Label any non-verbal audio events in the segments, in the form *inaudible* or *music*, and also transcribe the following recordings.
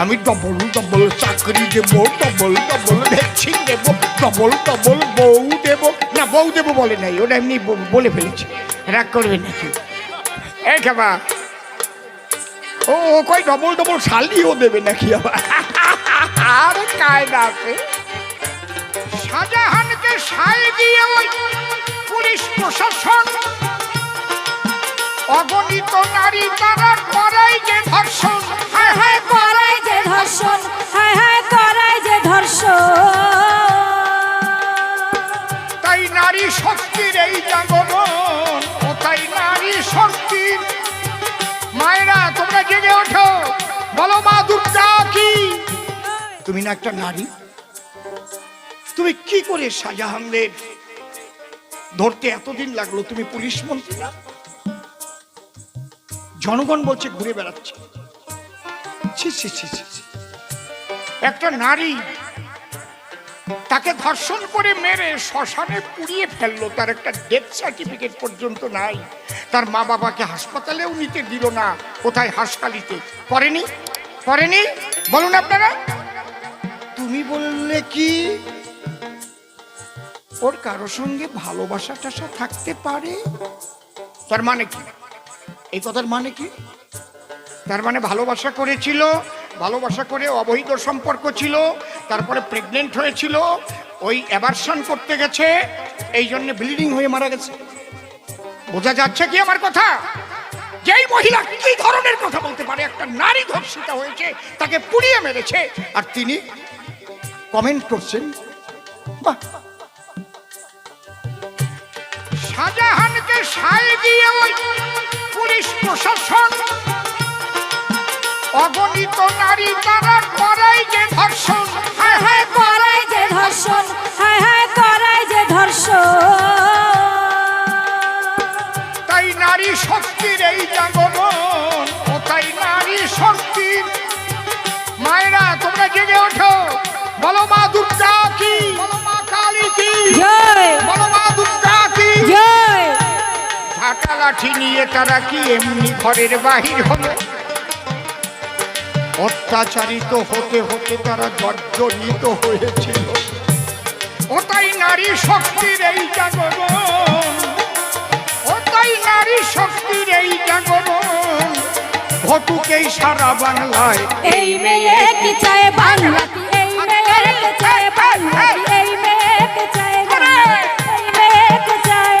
আমি double double চাকরি দেবো ডবল ডবল ভ্যাকসিন দেবো ডবল ডবল বউ দেবো। না, বউ দেবো বলে নাই, ওটা এমনি বলে ফেলেছে। রাগ করবে নাকি? এই খাবা। ও কই ডবল ডবল শালিও দেবে নাকি আবার? আরে কায়দা আছে শাহজাহানকে সায় দিয়ে ওই পুলিশ প্রশাসন, অগণিত নারী তারা করাই যে ধর্ষণ। হায় হায় করাই ধর্ষণ, হায় হায় করাই যে ধর্ষণ। তাই নারী শক্তির এই জাগরণ তাই নারী মায়েরা, তোমরা জেগে ওঠো। বলো মা কি? তুমি না একটা নারী? তুমি কি করে শাহজাহানদের ধরতে এতদিন লাগল, তুমি পুলিশ মন্ত্রী না? জনগণ বলছে ঘুরে বেড়াচ্ছে। ছি ছি ছি ছি। একটা নারী তাকে ধর্ষণ করে মেরে শ্মশানে পুড়িয়ে ফেলল। তার একটা ডেথ সার্টিফিকেট পর্যন্ত নাই। তার মা বাবাকে হাসপাতালেও নিতে দিল না কোথায় হাসপালিতে করেনি করেনি বলুন আপনারা। তুমি বললে কি? ওর কারও সঙ্গে ভালোবাসা টাসা থাকতে পারে? তার মানে কি? এই কথার মানে কি? তার মানে ভালোবাসা করেছিল ভালোবাসা করে অবৈধ সম্পর্ক ছিল, তারপরে প্রেগনেন্ট হয়েছিল, ওই অ্যাবারশন করতে গেছে, এই জন্য ব্লিডিং হয়ে মারা গেছে। বোঝা যাচ্ছে কি আমার কথা? যেই মহিলা কি ধরনের কথা বলতে পারে, একটা নারী ধর্ষিতা হয়েছে, তাকে পুড়িয়ে মেরেছে, আর তিনি কমেন্ট করছেন, বাহ। শাহজাহানকে সায় দিয়ে পুলিশ প্রশাসন অগণিত নারী তারা করাই যে ধর্ষণ। হায় হায় করাই যে ধর্ষণ হায় হায় করাই যে ধর্ষণ। তাই নারী শক্তির এই জাগরণ ও তাই নারী শক্তির। মায়েরা তোমরা জেগে ওঠো। বলো মা দুর্গা কি? বলো মা কালী কি? জয়। বলো মা দুর্গা কি? জয়। ঝাঁটা লাঠি নিয়ে তারা কি এমনি ঘরের বাহির হলো? অত্যাচারিত হতে হতে তারা জর্জরিত হয়েছিল। ও তাই নারী শক্তির এই জাগরণ। ও তাই নারী শক্তির এই জাগরণ। ঘটুকেই সারা বাংলায়। এই মেয়ে কি চায় বাংলাতে এই মেয়ে কি চায় এই মেয়ে কি চায়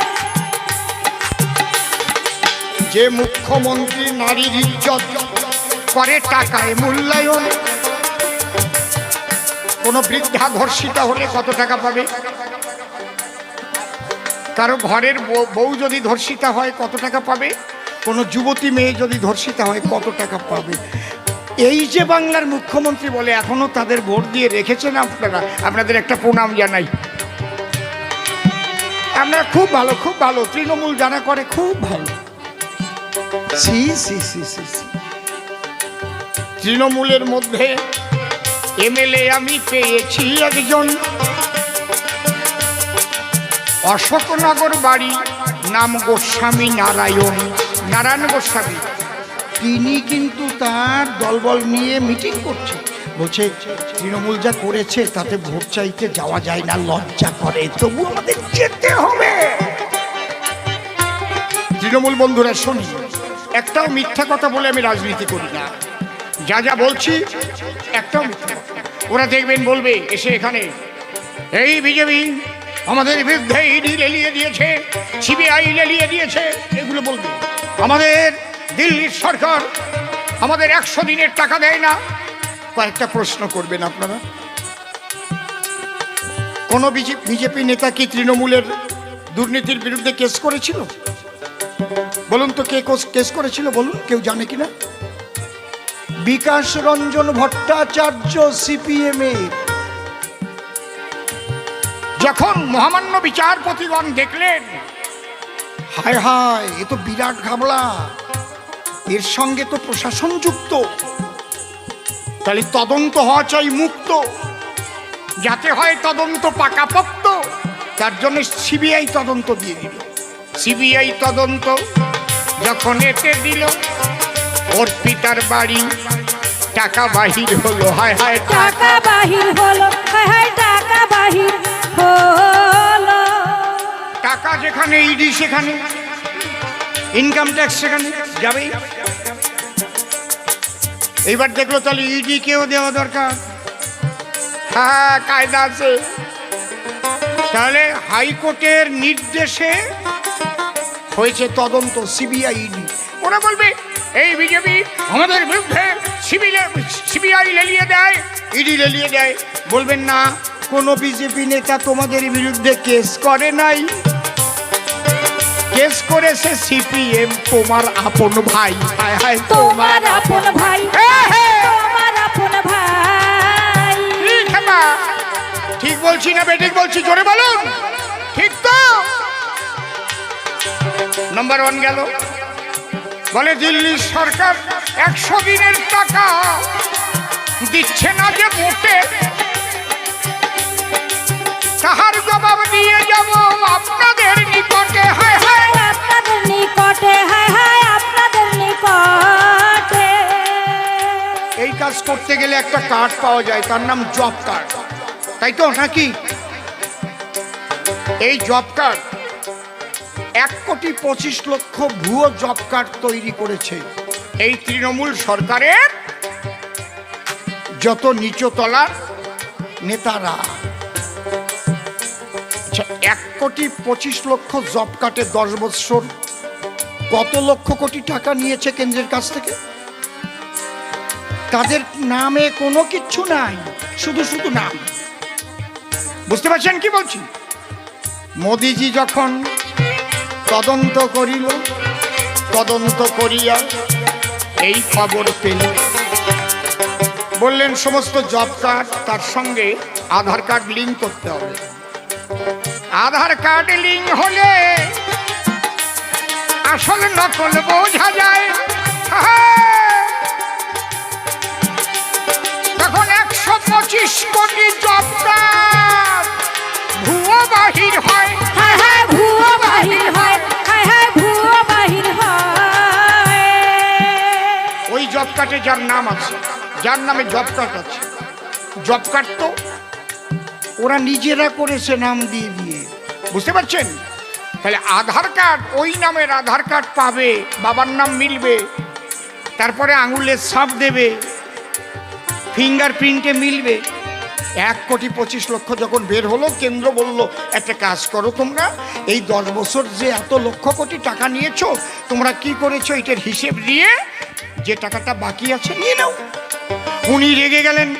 যে মুখ্যমন্ত্রী নারীর ইজ্জত করে টাকায় মূল্যায়ন। কোন বৃদ্ধা ধর্ষিতা হলে কত টাকা পাবে? কারও ঘরের বউ- যদি ধর্ষিতা হয় কত টাকা পাবে? কোন যুবতী মেয়ে যদি ধর্ষিতা হয় কত টাকা পাবে? এই যে বাংলার মুখ্যমন্ত্রী বলে এখনও তাদের ভোট দিয়ে রেখেছেন আপনারা, আপনাদের একটা প্রণাম জানাই। আপনারা খুব ভালো খুব ভালো, তৃণমূল যারা করে খুব ভালো। C C C C C. তৃণমূলের মধ্যে এমএলএ আমি পেয়েছি একজন। অশোকনগর বাড়ি নাম গোস্বামী নারায়ণ নারায়ণ গোস্বামী। তিনি কিন্তু তার দলবল নিয়ে মিটিং করছে। বলছে, তৃণমূল যা করেছে তাতে ভোট চাইতে যাওয়া যায় না, লজ্জা করে। তবু আমাদের যেতে হবে। তৃণমূল বন্ধুরা, শুনি, একটাও মিথ্যা কথা বলে আমি রাজনীতি করি না। যা যা বলছি না। ওরা দেখবেন বলবে, এসে এখানে। এই বিজেপি আমাদের বিরুদ্ধে ইডি লেলিয়ে দিয়েছে, সিবিআই লেলিয়ে দিয়েছে, এগুলো বলবে। আমাদের দিল্লির সরকার আমাদের একশো দিনের টাকা দেয় না। কয়েকটা প্রশ্ন করবেন আপনারা। কোনো বিজেপি নেতা কি তৃণমূলের দুর্নীতির বিরুদ্ধে কেস করেছিল? বলুন তো কে কোস- কেস করেছিল, বলুন, কেউ জানে কিনা? বিকাশ রঞ্জন ভট্টাচার্য সিপিএম যখন মহামান্য বিচারপতিগণ দেখলেন, হায় হায়, এ তো বিরাট ঘাবলা এর সঙ্গে তো প্রশাসন যুক্ত। তাহলে তদন্ত হওয়া চাই মুক্ত। যাতে হয় তদন্ত পাকাপোক্ত, তার জন্য সিবিআই তদন্ত দিয়ে দিল। সিবিআই তদন্ত যখন এতে দিল ওর পিতার বাড়ি টাকা বাহির হলো হায় হায় টাকা বাহির হলো হায় হায় টাকা বাহির হলো। টাকা যেখানে ইডি সেখানে ইনকাম ট্যাক্স সেখানে যাবেই। এইবার দেখল তাহলে ইডি কেও দেওয়া দরকার। হ্যাঁ কায়দা আছে। তাহলে হাইকোর্টের নির্দেশে হয়েছে তদন্ত সিবিআই ইডি। ওরা বলবে এই বিজেপি আমাদের বিরুদ্ধে সিবিআই লেলিয়ে দেয় ইডি লেলিয়ে দেয়। বলবেন না কোনো বিজেপি নেতা তোমাদের বিরুদ্ধে কেস করে নাই। কেস করেছে সিপিএম তোমার আপন ভাই। হায় হায় তোমার আপন ভাই। হ্যাঁ, হ্যাঁ। তোমার আপন ভাই। ঠিক হেমা। ঠিক বলছি না বেঠিক বলছি জোরে বলুন। ঠিক তো। নাম্বার ওয়ান গেল। বলে দিল্লি সরকার একশো দিনের টাকা দিচ্ছে না যে মোটে। তাহার জবাব দিয়ে যাব আপনাদের নিকটে। হায় হায়। আপনাদের নিকটে হায় হায় আপনাদের নিকটে। এই কাজ করতে গেলে একটা কার্ড পাওয়া যায় তার নাম জব কার্ড তাই তো নাকি? এই জব কার্ড এক কোটি পঁচিশ লক্ষ ভুয়ো জব কার্ড তৈরি করেছে। এই তৃণমূল সরকারের যত নিচতলার নেতারা। আচ্ছা এক কোটি পঁচিশ লক্ষ জব কার্ডে দশ বৎসর কত লক্ষ কোটি টাকা নিয়েছে কেন্দ্রের কাছ থেকে? তাদের নামে কোনো কিচ্ছু নাই শুধু শুধু নাম। বুঝতে পারছেন কি বলছি? মোদিজি যখন তদন্ত করিল, তদন্ত করিয়া এই খবর পেল। বললেন, সমস্ত জব কার্ড তার সঙ্গে আধার কার্ড লিঙ্ক করতে হবে। আধার কার্ড লিঙ্ক হলে আসল নকল বোঝা যায়। কার্ডে যার নাম আছে, যার নামে জব কার্ড আছে। জব কার্ড তো ওরা নিজেরা করেছে নাম দিয়ে দিয়ে। বুঝতে পারছেন? তাহলে আধার কার্ড, ওই নামের আধার কার্ড পাবে, বাবার নাম মিলবে, তারপরে আঙুলের ছাপ দেবে ফিঙ্গার প্রিন্টে মিলবে। এক কোটি পঁচিশ লক্ষ যখন বের হলো, কেন্দ্র বলল, একটা কাজ করো তোমরা, এই দশ বছর যে এত লক্ষ কোটি টাকা নিয়েছো, তোমরা কি করেছ এটার হিসেব দিয়ে যে টাকাটা বাকি আছে, নিয়ে নাও। উনি রেগে গেলেন।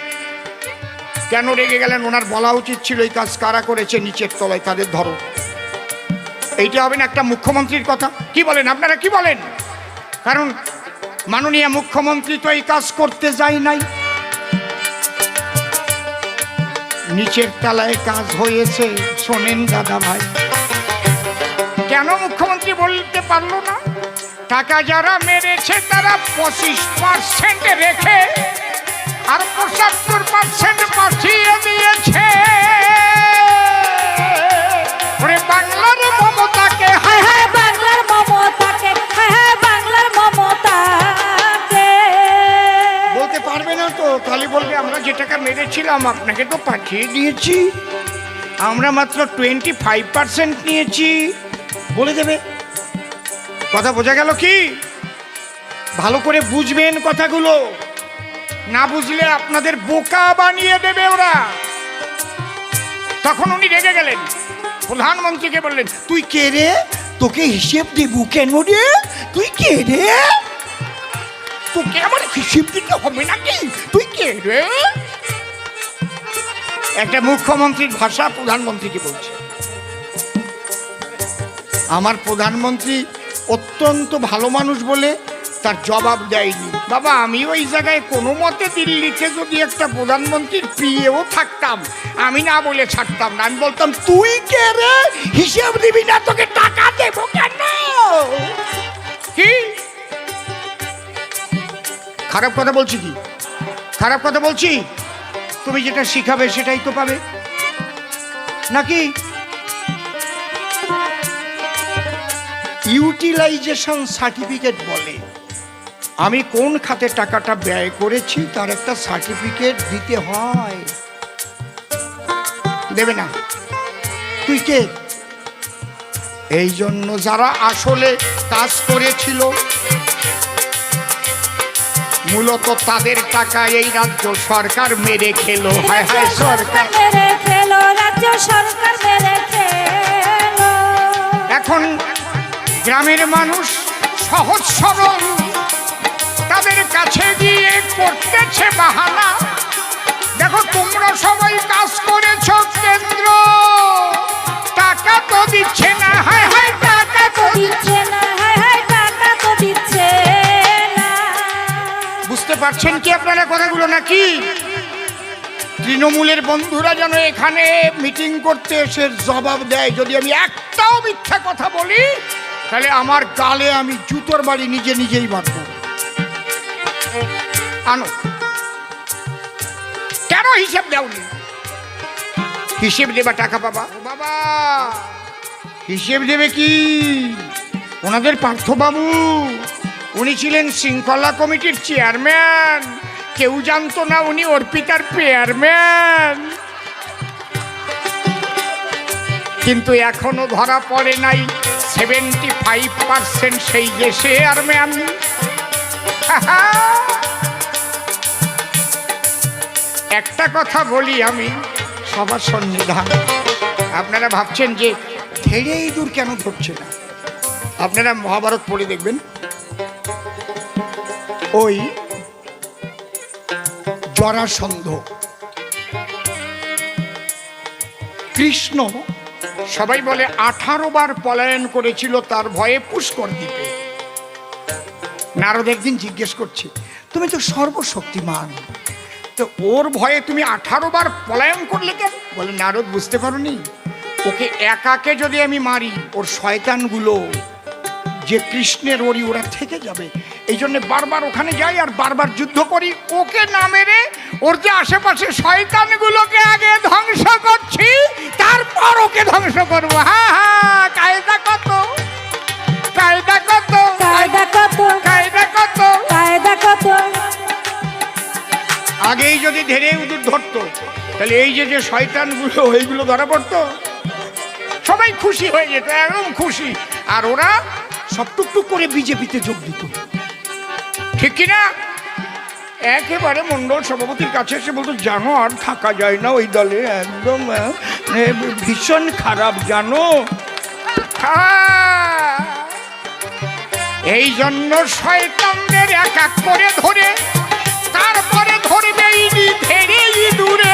কেন রেগে গেলেন? ওনার বলা উচিত ছিল, এই কাজ কারা করেছে নিচের তলায় তাদের ধরো। এইটা হবে না একটা মুখ্যমন্ত্রীর কথা। কি বলেন? আপনারা কি বলেন? কারণ মাননীয় মুখ্যমন্ত্রী তো এই কাজ করতে যায় নাই। নিচের তলায় কাজ হয়েছে, শোনেন দাদা ভাই। কেন মুখ্যমন্ত্রী বলতে পারল না? টাকা যারা মেরেছে তারা পঁচিশ পার্সেন্ট রেখে আর পঁচাত্তর পার্সেন্ট পাঠিয়ে দিয়েছে। ওরে বাংলার মমতাকে হায় হায়। বাংলার মমতাকে হায় হায় বাংলার মমতাকে। বলতে পারবে না তো বলবে আমরা যে টাকা মেরেছিলাম আপনাকে তো পাঠিয়ে দিয়েছি। আমরা মাত্র টোয়েন্টি ফাইভ পার্সেন্ট নিয়েছি। বলে দেবে। কথা বোঝা গেল কি? ভালো করে বুঝবেন কথাগুলো। না বুঝলে আপনাদের বোকা বানিয়ে দেবে ওরা। তখন উনি রেগে গেলেন। প্রধানমন্ত্রীকে বললেন, তুই কে রে? তোকে হিসেব দেবু কেন রে? তুই কে রে? তোকে আমার হিসেব দিতে হবে নাকি? তুই কে রে? একটা মুখ্যমন্ত্রীর ভাষা প্রধানমন্ত্রীকে বলছে। আমার প্রধানমন্ত্রী অত্যন্ত ভালো মানুষ বলে তার জবাব দেয়নি। বাবা আমি ওই জায়গায় কোনো মতে দিল্লিতে যদি একটা প্রধানমন্ত্রীর পিএও থাকতাম, আমি না বলে ছাড়তাম না। আমি বলতাম, তুই কে রে? হিসেব দিবি না, তোকে টাকা দেবো কেন? কি? খারাপ কথা বলছি কি? খারাপ কথা বলছি? তুমি যেটা শিখাবে সেটাই তো পাবে। নাকি? ইউটিলাইজেশন সার্টিফিকেট বলে। আমি কোন খাতে টাকাটা ব্যয় করেছি তার একটা সার্টিফিকেট দিতে হয়। দেবে না। তুই কে? এই জন্য যারা আসলে কাজ করেছিল মূলত তাদের টাকা এই রাজ্য সরকার মেরে খেলো। হায় হায় সরকার। মেরে খেলো রাজ্য সরকার মেরে খেলো। এখন গ্রামের মানুষ সহজ সরল। তাদের কাছে গিয়ে করতেছে বাহানা। দেখো তোমরা সবাই কাজ করেছ কেন্দ্র। টাকা তো দিচ্ছে না হায় হায় টাকা তো দিচ্ছে না। হায় হায় টাকা তো দিচ্ছে না। বুঝতে পারছেন কি আপনারা কথাগুলো নাকি? তৃণমূলের বন্ধুরা যেন এখানে মিটিং করতে এসে জবাব দেয়। যদি আমি একটাও মিথ্যা কথা বলি তাহলে আমার গালে আমি জুতোর বাড়ি নিজে নিজেই বাঁধব। আনো। কেন হিসেব দেওনি? হিসেব দেবা টাকা পাবা? বাবা। হিসেব দেবে কি? ওনাদের পার্থবাবু উনি ছিলেন শৃঙ্খলা কমিটির চেয়ারম্যান। কেউ জানতো না উনি অর্পিতার পেয়ারম্যান। কিন্তু এখনও ধরা পড়ে নাই সেভেন্টি ফাইভ পার্সেন্ট সেই যে চেয়ারম্যান *laughs* একটা কথা বলি আমি, সবার সন্নিধান। আপনারা ভাবছেন যে ধেড়েই দূর কেন ধরছে না? আপনারা মহাভারত পড়ে দেখবেন। ওই জরাসন্ধ। কৃষ্ণ সবাই বলে, আঠারো বার পলায়ন করেছিল, তার ভয়ে পুষ্কর দ্বীপে। নারদ একদিন জিজ্ঞেস করছে, তুমি তো সর্বশক্তিমান। তো ওর ভয়ে তুমি আঠারো বার পলায়ন করলে কেন? বলে, নারদ, বুঝতে পারোনি। ওকে একাকে যদি আমি মারি, ওর শয়তানগুলো যে কৃষ্ণের ওরি ওরা থেকে যাবে। এই জন্য বারবার ওখানে যাই আর বারবার যুদ্ধ করি। ওকে না মেরে ওর যে আশেপাশে শয়তানগুলোকে আগে ধ্বংস করছি তারপর ওকে ধ্বংস করব। হ্যাঁ হ্যাঁ কায়দা কত? কায়দা কত? কায়দা কত? কায়দা কত? কায়দা কত? আগেই যদি ধেরে উদুর ধরতো তাহলে এই যে যে শয়তানগুলো ওইগুলো ধরা পড়তো সবাই খুশি হয়ে যেত একদম খুশি। আর ওরা সব টুকটুক করে বিজেপিতে যোগ দিত। ঠিক কিনা? একেবারে মন্ডল সভাপতির কাছে এসে বলতো, জানো, আর থাকা যায় না ওই দলে, একদম ভীষণ খারাপ, জানো। এই জন্য শয়তানদের এক এক করে ধরে, তারপরে ধরবে ধরে ইঁদুরে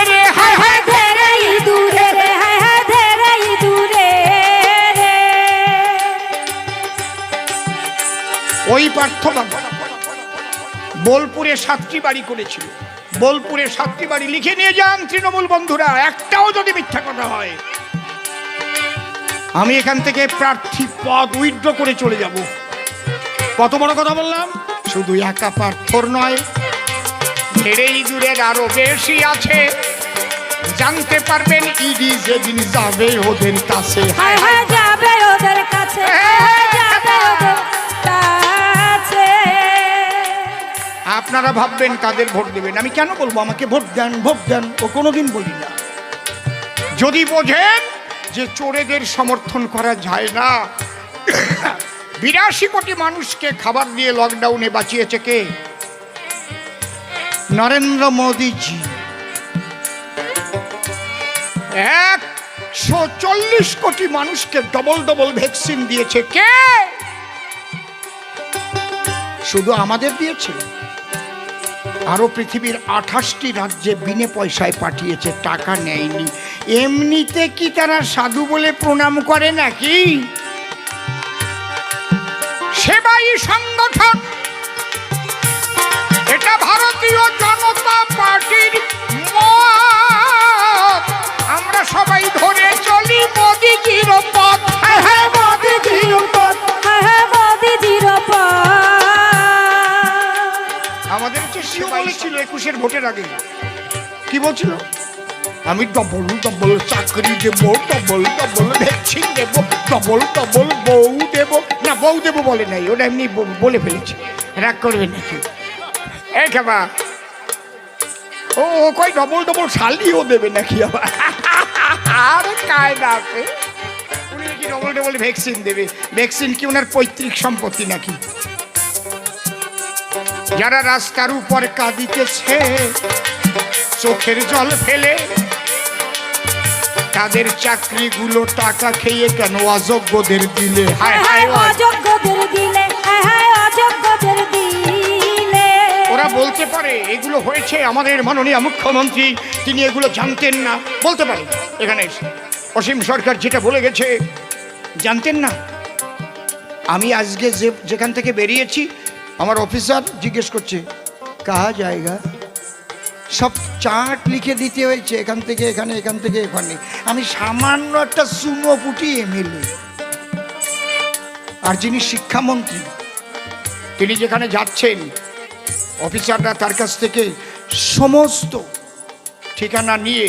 ওই পার্থ বাবা। বোলপুরে সাতটি বাড়ি করেছিল। বোলপুরে সাতটি বাড়ি লিখে নিয়ে যান তৃণমূল বন্ধুরা একটাও যদি মিথ্যা কথা হয়। আমি এখান থেকে প্রার্থী পদ উইথড্র করে চলে যাব। কত বড় কথা বললাম? শুধু একা পার্থর নয় ধেড়েই দূরের আরও বেশি আছে। জানতে পারবেন ইডি যেদিন যাবে ওদের কাছে। হায় হায় যাবে ওদের কাছে। হায় হায় যাবে ওদের আপনারা ভাববেন কাদের ভোট দেবেন। আমি কেন বলব? আমাকে ভোট দেন ভোট দেন। ও কোনোদিন বলি না। যদি বোঝেন যে চোরেদের সমর্থন করা যায় না, বিরাশি কোটি মানুষকে খাবার দিয়ে লকডাউনে বাঁচিয়েছে কে? নরেন্দ্র মোদীজি। একশো চল্লিশ কোটি মানুষকে ডবল ডবল ভ্যাকসিন দিয়েছে কে? শুধু আমাদের দিয়েছে? আরও পৃথিবীর আঠাশটি রাজ্যে বিনে পয়সায় পাঠিয়েছে, টাকা নেয়নি। এমনিতে কি তারা সাধু বলে প্রণাম করে নাকি? সেবাই সংগঠন, এটা ভারতীয় ভোটের আগে। কি বলছিল? আমি ডবল ডবল চাকরি দেব ডবল ডবল ভ্যাকসিন দেব ডবল ডবল বউ দেব। না, বউ দেব বলে নাই, ওটা এমনি বলে ফেলেছে। রাগ করবে নাকি? এই খাবা ও কই ডবল ডবল শালিও দেবে নাকি আবার? আরে কায়দা আছে উনি নাকি ডবল ডবল ভ্যাকসিন দেবে। ভ্যাকসিন কি ওনার পৈতৃক সম্পত্তি নাকি? যারা রাস্তার উপর কাঁদিতেছে চোখের জল ফেলে তাদের চাকরিগুলো টাকা খেয়ে কেন অযোগ্যদের দিলে? হায় হায় হায় হায়। অযোগ্য। অযোগ্যদের দিলে হায় হায় অযোগ্যদের দিলে। ওরা বলতে পারে এগুলো হয়েছে আমাদের মাননীয় মুখ্যমন্ত্রী তিনি এগুলো জানতেন না। বলতে পারে এখানে অসীম সরকার যেটা বলে গেছে জানতেন না। আমি আজকে যে যেখান থেকে বেরিয়েছি আমার অফিসার জিজ্ঞেস করছে, কাহা জায়গা সব চার্ট লিখে দিতে হয়েছে, এখান থেকে, এখানে, এখান থেকে, এখানে। আমি সামান্য একটা সুনো পুটি এমএলএ আর যিনি শিক্ষামন্ত্রী, তিনি যেখানে যাচ্ছেন, অফিসাররা তার কাছ থেকে সমস্ত ঠিকানা নিয়ে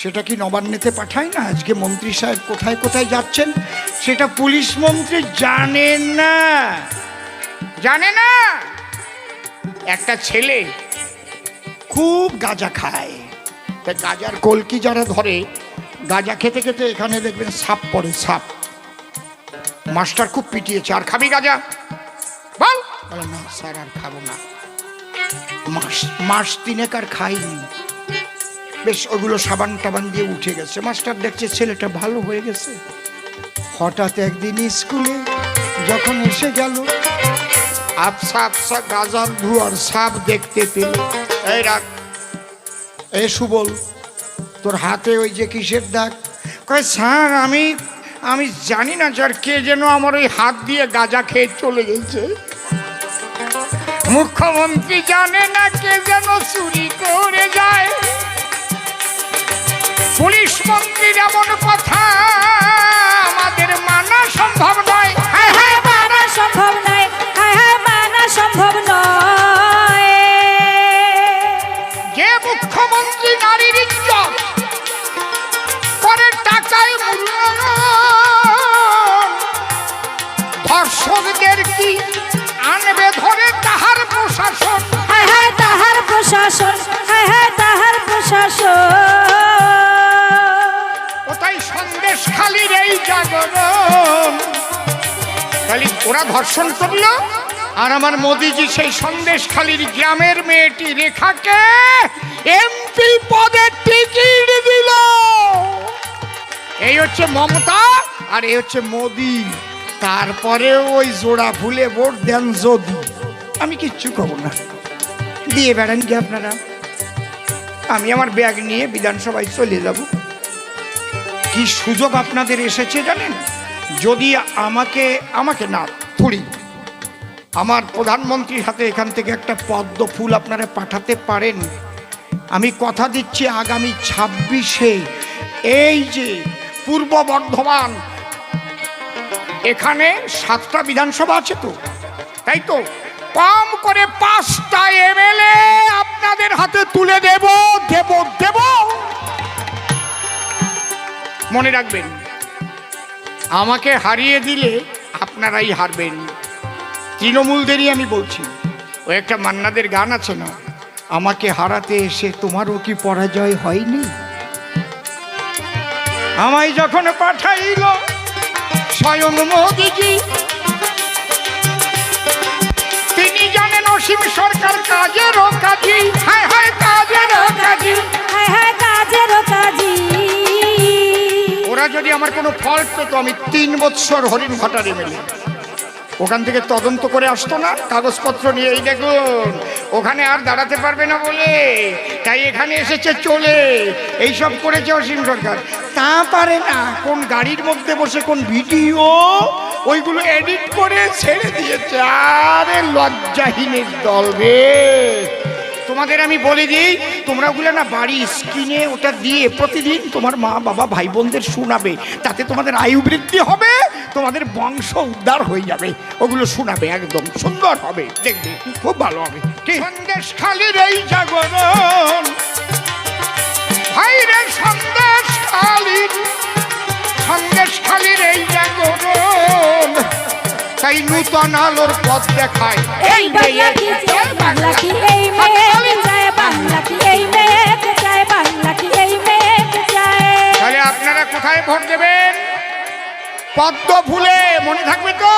সেটা কি নবান্নেতে পাঠায় না? আজকে মন্ত্রী সাহেব কোথায় কোথায় যাচ্ছেন? সেটা পুলিশ মন্ত্রী জানেন না। জানে না? একটা ছেলে খুব গাঁজা খায়। তা গাজার কলকি যারা ধরে, গাঁজা খেতে খেতে এখানে দেখবেন সাপ পড়ে, সাপ। মাস্টার খুব পিটিয়েছে, আর খাবি গাঁজা? বল। বলে, না, স্যার, আর খাব না। মাস মাস তিনেক আর খাইনি। বেশ, ওগুলো সাবান টাবান দিয়ে উঠে গেছে। মাস্টার দেখছে ছেলেটা ভালো হয়ে গেছে। হঠাৎ একদিন স্কুলে যখন এসে গেল আফসা আফসা গাজার ধুয়ার সাপ দেখতে পেল। এই রাখ। এ সুবল, তোর হাতে ওই যে কিসের দাগ? কয়, স্যার, আমি আমি জানি না, স্যার, কে যেন আমার ওই হাত দিয়ে গাজা খেয়ে চলে গেছে। মুখ্যমন্ত্রী জানে না কে যেন চুরি করে যায়। খালি ওরা ধর্ষণ করল আর আমার মোদিজি সেই সন্দেশ খালির গ্রামের মেয়েটি রেখাকে এমপি পদের টিকিট দিল। এই হচ্ছে মমতা আর এই হচ্ছে মোদি। তারপরে ওই জোড়া ফুলে ভোট দেন যদি। আমি কিচ্ছু করব না। দিয়ে বেড়ান কি আপনারা? আমি আমার ব্যাগ নিয়ে বিধানসভায় চলে যাব। কি সুযোগ আপনাদের এসেছে জানেন? যদি আমাকে আমাকে না, থুড়ি। আমার প্রধানমন্ত্রীর হাতে এখান থেকে একটা পদ্ম ফুল আপনারা পাঠাতে পারেন। আমি কথা দিচ্ছি আগামী ছাব্বিশে। এই যে পূর্ব বর্ধমান, এখানে সাতটা বিধানসভা আছে তো, তাই তো? কম করে পাঁচটা এমএলএ আপনাদের হাতে তুলে দেব দেব দেব। মনে রাখবেন আমাকে হারিয়ে দিলে আপনারাই হারবেন। তৃণমূলদেরই আমি বলছি। ও একটা মান্নাদের গান আছে না? আমাকে হারাতে এসে তোমারও কি পরাজয় হয়নি? আমায় যখন পাঠাইল, স্বয়ং মোদিজি যদি আমার কোনো ফল্ট পেতো আমি তিন বৎসর হরিণ ঘটারে মেলে। ওখান থেকে তদন্ত করে আসতো না, কাগজপত্র নিয়ে, এই দেখুন, ওখানে আর দাঁড়াতে পারবে না বলে, তাই এখানে এসেছে, চলে। এই সব করেছে অসীম সরকার। তা পারে না, কোন গাড়ির মধ্যে বসে, কোন ভিডিও, ওইগুলো এডিট করে ছেড়ে দিয়েছে। আরে লজ্জাহীনের দল রে। তোমাদের আমি বলে দিই, তোমরা ওগুলো না বাড়ি স্ক্রিনে ওটা দিয়ে প্রতিদিন তোমার মা, বাবা ভাই বোনদের শোনাবে। তাতে তোমাদের আয়ু বৃদ্ধি হবে, তোমাদের বংশ উদ্ধার হয়ে যাবে। ওগুলো শোনাবে একদম, সুন্দর হবে, দেখবে, খুব ভালো হবে। সন্দেশ খালির এই জাগরণ। ভাইরে সন্দেশ খালির সন্দেশ খালির এই জাগরণ। তাই নূতন আলোর পথ দেখায়। এই বাংলা কি চায় বাংলা কি এই মেয়েকে চায়? বাংলা কি এই মেয়েকে চায়? বাংলা কি এই মেয়েকে চায়? তাহলে আপনারা কোথায় ভোট দেবেন? পদ্ম ফুলে মনে থাকবে তো?